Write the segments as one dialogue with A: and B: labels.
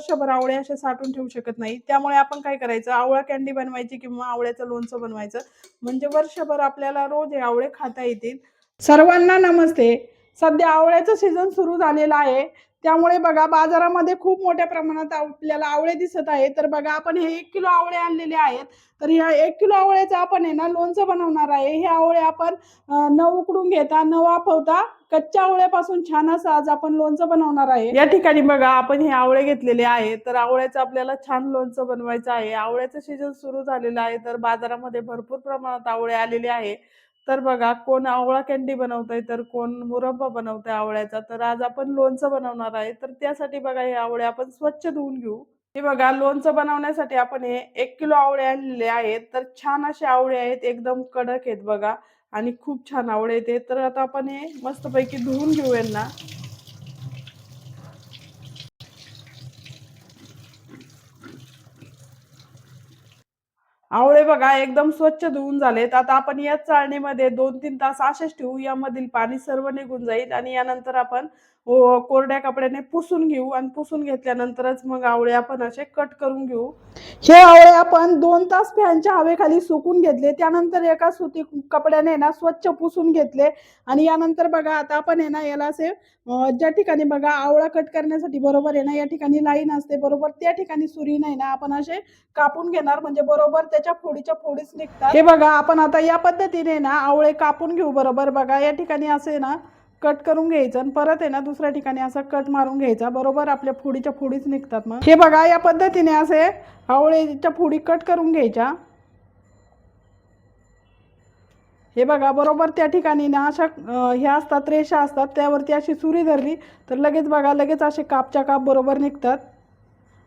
A: वर्षभर आवळे असे साठवून ठेवू शकत नाही. त्यामुळे आपण काय करायचं? आवळा कॅन्डी बनवायची किंवा आवळ्याचं लोणचं बनवायचं. म्हणजे वर्षभर आपल्याला रोज हे आवळे खाता येतील. सर्वांना नमस्ते. सध्या आवळ्याचं सीझन सुरू झालेलं आहे. त्यामुळे बघा बाजारामध्ये खूप मोठ्या प्रमाणात आपल्याला आवळे दिसत आहे तर बघा आपण हे एक किलो आवळे आणलेले आहेत. तर ह्या एक किलो आवळ्याचं आपण आहे ना लोणचं बनवणार आहे. हे आवळे आपण न उकडून घेता न वाफवता कच्च्या आवळ्यापासून छान असं आज आपण लोणचं बनवणार आहे. या ठिकाणी बघा आपण हे आवळे घेतलेले आहे तर आवळ्याचं आपल्याला छान लोणचं बनवायचं आहे. आवळ्याचं सीझन सुरू झालेलं आहे. तर बाजारामध्ये भरपूर प्रमाणात आवळे आलेले आहे. तर बघा कोण आवळा कॅन्डी बनवतंय तर कोण मुरब्बा बनवतंय आवळ्याचा तर आज आपण लोणचं बनवणार आहे. तर त्यासाठी बघा हे आवळे आपण स्वच्छ धुवून घेऊ. हे बघा लोणचं बनवण्यासाठी आपण हे एक किलो आवळे आणलेले आहेत. तर छान असे आवळे आहेत एकदम कडक आहेत बघा. आणि खूप छान आवळे येते तर आता आपण हे मस्तपैकी धुवून घेऊ यांना. आवळे बघा एकदम स्वच्छ धुवून झालेत. आता आपण याच चाळणीमध्ये दोन तीन तास असेच ठेवू. यामधील पाणी सर्व निघून जाईल आणि यानंतर आपण कोरड्या कपड्याने पुसून घेऊ आणि पुसून घेतल्यानंतरच मग आवळे आपण असे कट करून घेऊ. हे आवळे आपण दोन तास फॅनच्या हवेखाली सुकून घेतले. त्यानंतर एका सुती कपड्याने ना स्वच्छ पुसून घेतले. आणि यानंतर बघा आता आपण आहे ना याला असे ज्या ठिकाणी बघा आवळा कट करण्यासाठी बरोबर आहे ना या ठिकाणी लाईन असते. बरोबर त्या ठिकाणी सुरी नाही ना आपण असे कापून घेणार. म्हणजे बरोबर त्याच्या फोडीच्या फोडीच निघतात. हे बघा आपण आता या पद्धतीने ना आवळे कापून घेऊ बरोबर. बघा या ठिकाणी असे ना कट करून घ्यायचं आणि परत आहे ना दुसऱ्या ठिकाणी असा कट मारून घ्यायचा. बरोबर आपल्या फोडीच्या फोडीच निघतात मग. हे बघा या पद्धतीने असे आवळेच्या फोडी कट करून घ्यायच्या. हे बघा बरोबर त्या ठिकाणी ना अशा ह्या असतात रेषा असतात त्यावरती अशी सुरी धरली तर लगेच बघा लगेच असे कापच्या काप बरोबर निघतात.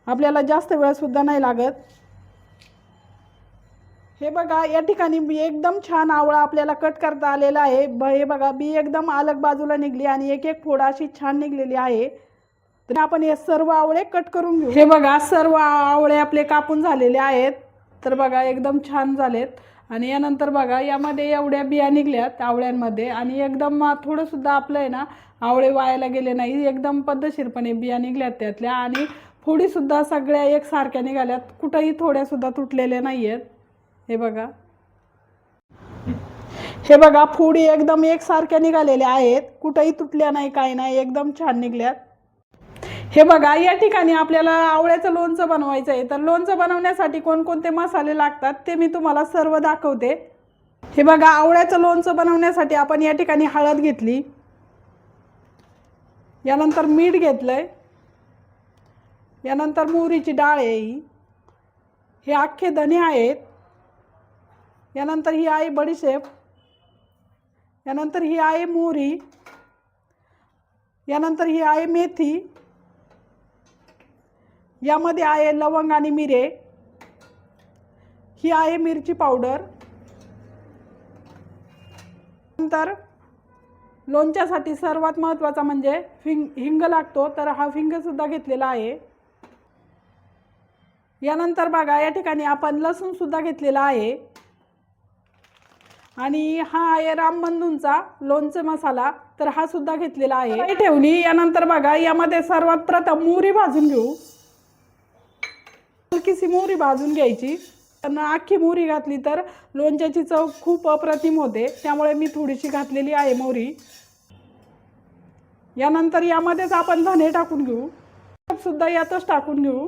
A: आपल्याला जास्त वेळ सुद्धा नाही लागत. हे बघा या ठिकाणी बी एकदम छान आवळा आपल्याला कट करता आलेला आहे. ब- हे बघा बी एकदम अलग बाजूला निघली आणि एक एक फोडा अशी छान निघलेली आहे. तर आपण हे सर्व आवळे कट करून घेऊ. हे बघा सर्व आवळे आपले कापून झालेले आहेत. तर बघा एकदम छान झालेत. आणि यानंतर बघा यामध्ये एवढ्या बिया निघल्यात आवळ्यांमध्ये. आणि एकदम थोडंसुद्धा आपलं आहे ना आवळे वायाला गेले नाही. एकदम पद्धतशीरपणे बिया निघल्यात त्यातल्या. आणि फोडीसुद्धा सगळ्या एकसारख्या निघाल्यात. कुठंही थोड्यासुद्धा तुटलेल्या नाही आहेत हे बघा. हे बघा फुडी एकदम एकसारख्या निघालेल्या आहेत. कुठंही तुटल्या नाही काही नाही एकदम छान निघल्यात. हे बघा या ठिकाणी आपल्याला आवळ्याचं लोणचं बनवायचं आहे तर लोणचं बनवण्यासाठी कोणकोणते मसाले लागतात ते मी तुम्हाला सर्व दाखवते. हे बघा आवळ्याचं लोणचं बनवण्यासाठी आपण या ठिकाणी हळद घेतली. यानंतर मीठ घेतलंय. यानंतर मोहरीची डाळ आहे ही. हे अख्खे धने आहेत. यानंतर ही आहे बडीशेप. यानंतर ही आहे मोहरी. यानंतर ही आहे मेथी. यामध्ये आहे लवंग आणि मिरे. ही आहे मिरची पावडर. नंतर लोणच्यासाठी सर्वात महत्त्वाचा म्हणजे फिंग हिंग लागतो तर हा हिंगसुद्धा घेतलेला आहे. यानंतर बघा या ठिकाणी आपण लसूणसुद्धा घेतलेला आहे. आणि हा आहे रामबंधूंचा लोणचे मसाला तर हा सुद्धा घेतलेला आहे. ठेवणी ठेवली यानंतर बघा यामध्ये सर्वात प्रथम मोहरी भाजून घेऊ. हलकीशी मोहरी भाजून घ्यायची. पण अख्खी मोहरी घातली तर लोणच्याची चव खूप अप्रतिम होते. त्यामुळे मी थोडीशी घातलेली आहे मोहरी. यानंतर यामध्येच आपण धने टाकून घेऊ. सुद्धा यातच टाकून घेऊ.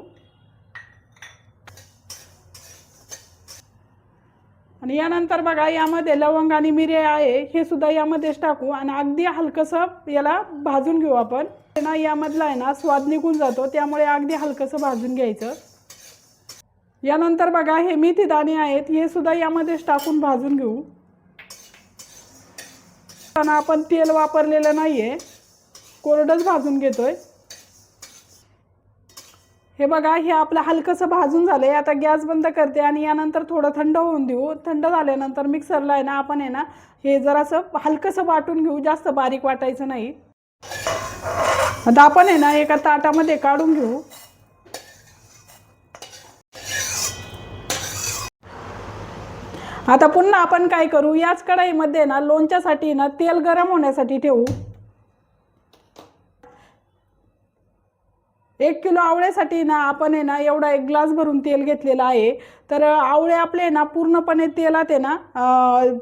A: आणि यानंतर बघा यामध्ये लवंग आणि मिरे आहे हे सुद्धा यामध्येच टाकू आणि अगदी हलकंसं याला भाजून घेऊ आपण. ना यामधला आहे ना स्वाद निघून जातो त्यामुळे अगदी हलकंसं भाजून घ्यायचं. यानंतर बघा हे मेथी दाणे आहेत हे सुद्धा यामध्येच टाकून भाजून घेऊ. आपण तेल वापरलेलं नाही आहे कोरडंच भाजून घेतोय. हे बघा हे आपलं हलकंसं भाजून झालं आहे आता गॅस बंद करते आणि यानंतर थोडं थंड होऊन देऊ. थंड झाल्यानंतर मिक्सरला आहे ना आपण आहे ना हे जरासं हलकंसं वाटून घेऊ. जास्त बारीक वाटायचं नाही. आता आपण आहे ना एका ताटामध्ये काढून घेऊ. आता पुन्हा आपण काय करू? याच कढाईमध्ये ना लोणच्यासाठी ना तेल गरम होण्यासाठी ठेवू. एक किलो आवळ्यासाठी ना आपण आहे ना एवढा एक ग्लास भरून तेल घेतलेलं आहे. तर आवळे आपले ना पूर्णपणे तेलात आहे ना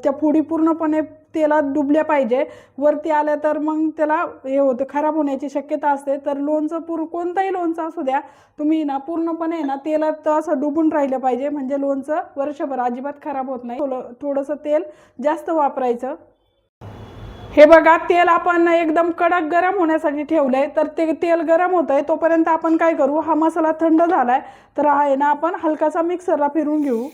A: त्या फोडी पूर्णपणे तेलात डुबल्या पाहिजे. वरती आल्या तर मग त्याला हे होतं खराब होण्याची शक्यता असते. तर लोणचं पूर्ण कोणताही लोणचं असू द्या तुम्ही ना पूर्णपणे ना तेलात असं डुबून राहिलं पाहिजे. म्हणजे लोणचं वर्षभर अजिबात खराब होत नाही. थोडं थोडंसं तेल जास्त वापरायचं. हे बघा तेल आपण एकदम कडक गरम होण्यासाठी ठेवलं आहे तर ते तेल गरम होत आहे तोपर्यंत आपण काय करू? हा मसाला थंड झाला आहे तर हा आहे ना आपण हलकासा मिक्सरला फिरून घेऊ.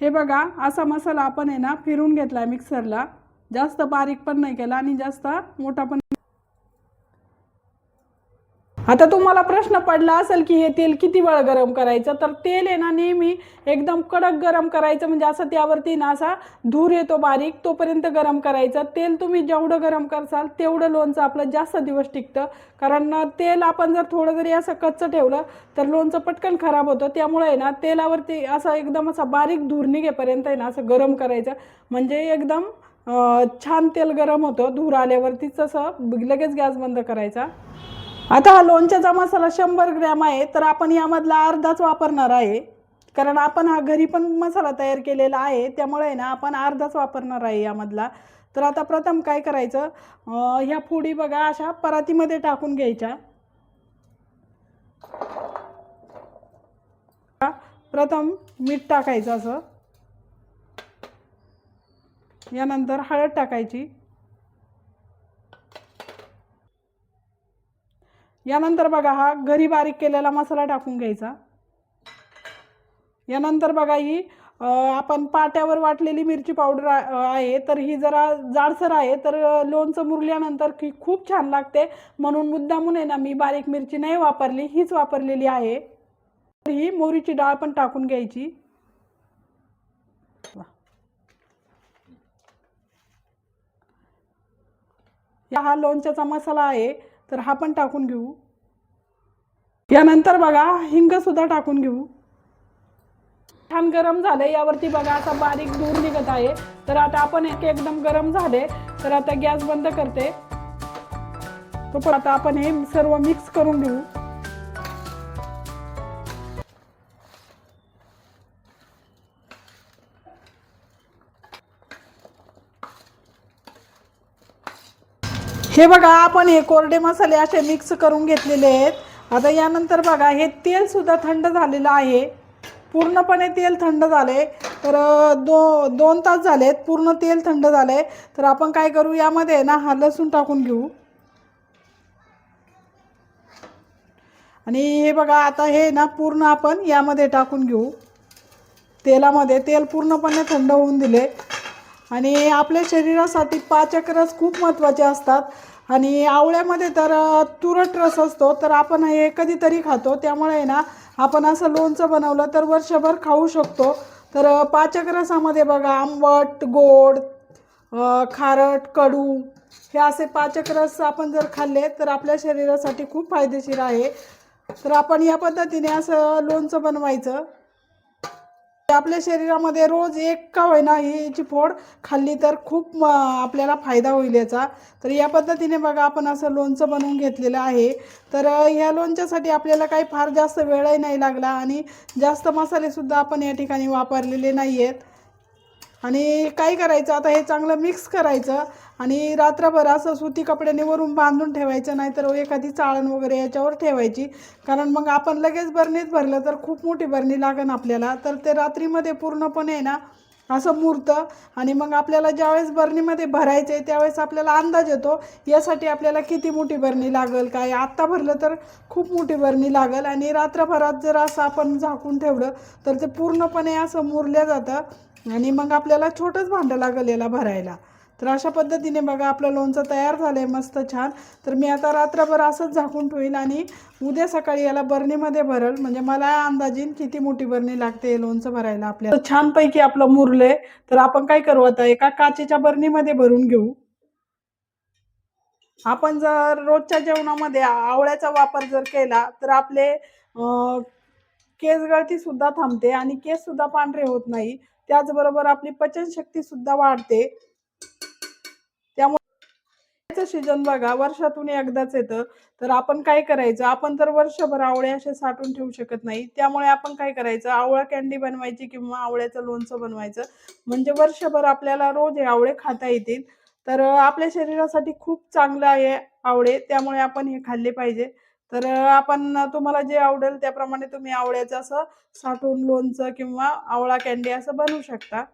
A: हे बघा असा मसाला आपण आहे ना फिरून घेतलाय मिक्सरला. जास्त बारीक पण नाही केला आणि जास्त मोठा पण आता तुम्हाला प्रश्न पडला असेल की हे तेल किती वेळ गरम करायचं? तर तेल आहे ना नेहमी एकदम कडक गरम करायचं म्हणजे असं त्यावरती ना असा धूर येतो बारीक तोपर्यंत गरम करायचं. तेल तुम्ही जेवढं गरम करसाल तेवढं लोणचं आपलं जास्त दिवस टिकतं. कारण तेल आपण जर थोडं जरी असं कच्चं ठेवलं तर लोणचं पटकन खराब होतं. त्यामुळे आहे ना तेलावरती असं एकदम असा बारीक धूर निघेपर्यंत आहे ना असं गरम करायचं. म्हणजे एकदम छान तेल गरम होतं धूर आल्यावरतीच असं लगेच गॅस बंद करायचा. आता हा लोणच्याचा मसाला शंभर ग्रॅम आहे तर आपण यामधला अर्धाच वापरणार आहे. कारण आपण हा घरी पण मसाला तयार केलेला आहे त्यामुळे ना आपण अर्धाच वापरणार आहे यामधला. तर आता प्रथम काय करायचं? ह्या फोडी बघा अशा परातीमध्ये टाकून घ्यायच्या. प्रथम मीठ टाकायचं असं. यानंतर हळद टाकायची. यानंतर बघा हा घरी बारीक केलेला मसाला टाकून घ्यायचा. यानंतर बघा ही आपण पाट्यावर वाटलेली मिरची पावडर आहे तर ही जरा जाडसर आहे तर लोणचं मुरल्यानंतर की खूप छान लागते. म्हणून मुद्दामून आहे ना मी बारीक मिरची नाही वापरली हीच वापरलेली आहे. तर ही मोहरीची डाळ पण टाकून घ्यायची. हा लोणच्याचा मसाला आहे. तर हा पण टाकून घेऊ. यानंतर बघा हिंग सुद्धा टाकून घेऊ. छान गरम झाले यावरती बघा असा बारीक दूर निघत आहे. तर आता आपण एक एकदम गरम झाले तर आता गॅस बंद करते. तो पण आता आपण हे सर्व मिक्स करून घेऊ. हे बघा आपण हे कोरडे मसाले असे मिक्स करून घेतलेले आहेत. आता यानंतर बघा हे तेल सुद्धा थंड झालेलं आहे. पूर्णपणे तेल थंड झाले तर दो दोन तास झालेत पूर्ण तेल थंड झाले तर आपण काय करू यामध्ये ना हा लसूण टाकून घेऊ. आणि हे बघा आता हे ना पूर्ण आपण यामध्ये टाकून घेऊ. तेलामध्ये तेल पूर्णपणे थंड होऊन दिले आणि आपल्या शरीरासाठी पाचक रस खूप महत्त्वाचे असतात. आणि आवळ्यामध्ये तर तुरट रस असतो तर आपण हे कधीतरी खातो. त्यामुळे आहे ना आपण असं लोणचं बनवलं तर वर्षभर खाऊ शकतो. तर पाचक रसामध्ये बघा आंबट गोड खारट कडू हे असे पाचक रस आपण जर खाल्ले तर आपल्या शरीरासाठी खूप फायदेशीर आहे. तर आपण या पद्धतीने असं लोणचं बनवायचं. आपल्या शरीरामध्ये रोज एक का होईना ही याची फोड खाल्ली तर खूप म, आपल्याला फायदा होईल याचा. तर या पद्धतीने बघा आपण असं लोणचं बनवून घेतलेलं आहे. तर ह्या लोणच्यासाठी आपल्याला काही फार जास्त वेळही नाही लागला आणि जास्त मसालेसुद्धा आपण या ठिकाणी वापरलेले नाही आहेत आणि काय करायचं? आता हे चांगलं मिक्स करायचं आणि रात्रभर असं सुती कपड्याने वरून बांधून ठेवायचं नाहीतर एखादी चाळण वगैरे याच्यावर ठेवायची. कारण मग आपण लगेच बरणीत भरलं तर खूप मोठी बरणी लागेल आपल्याला. तर ते रात्रीमध्ये पूर्णपणे ना असं मुरतं. आणि मग आपल्याला ज्यावेळेस बरणीमध्ये भरायचं आहे त्यावेळेस आपल्याला अंदाज येतो यासाठी आपल्याला किती मोठी बरणी लागेल काय? आत्ता भरलं तर खूप मोठी बरणी लागेल. आणि रात्रभरात जर असं आपण झाकून ठेवलं तर ते पूर्णपणे असं मुरल्या जातं. आणि मग आपल्याला छोटंच भांडं लागेल याला भरायला. तर अशा पद्धतीने बघा आपलं लोणचं तयार झालं आहे मस्त छान. तर मी आता रात्रभर असंच झाकून ठेवील आणि उद्या सकाळी याला बरणीमध्ये भरल. म्हणजे मला अंदाजीन किती मोठी बरणी लागते हे लोणचं भरायला आपल्याला. छानपैकी आपलं मुरलंय. तर आपण काय करू आता? एका काचेच्या बरणीमध्ये भरून घेऊ. आपण जर रोजच्या जेवणामध्ये आवळ्याचा वापर जर केला तर आपले केस गळती सुद्धा थांबते आणि केस सुद्धा पांढरे होत नाही. त्याचबरोबर आपली पचनशक्ती सुद्धा वाढते. सीजन बघा वर्षातून एकदाच येतं. तर आपण काय करायचं? आपण तर वर्षभर आवळे असे साठवून ठेवू शकत नाही. त्यामुळे आपण काय करायचं? आवळा कॅन्डी बनवायची किंवा आवळ्याचं लोणचं बनवायचं. म्हणजे वर्षभर आपल्याला रोज हे आवळे खाता येतील. तर आपल्या शरीरासाठी खूप चांगलं आहे आवळे. त्यामुळे आपण हे खाल्ले पाहिजे. तर आपण तुम्हाला जे आवडेल त्याप्रमाणे तुम्ही आवळ्याचं असं साठवून लोणचं किंवा आवळा कॅन्डी असं बनवू शकता.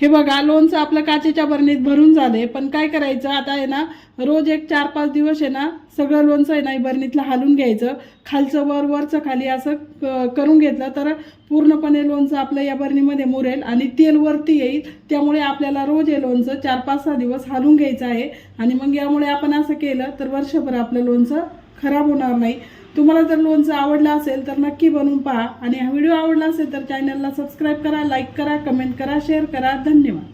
A: हे बघा लोणचं आपलं काचेच्या बरणीत भरून झालंय पण काय करायचं? आता आहे ना रोज एक चार पाच दिवस आहे ना सगळं लोणचं आहे ना बरणीतलं हालून घ्यायचं. खालचं वर वरचं खाली असं क- करून घेतलं तर पूर्णपणे लोणचं आपलं या बरणीमध्ये मुरेल आणि तेल वरती येईल. त्यामुळे आपल्याला रोज हे लोणचं चार पाच सहा दिवस हालून घ्यायचं आहे. आणि मग यामुळे आपण असं केलं तर वर्षभर आपलं लोणचं खराब होणार नाही. तुम्हाला जर लोणचं आवडलं असेल तर नक्की बनवून पहा. आणि हा व्हिडिओ आवडला असेल तर चॅनलला सबस्क्राईब करा लाईक करा कमेंट करा शेअर करा. धन्यवाद.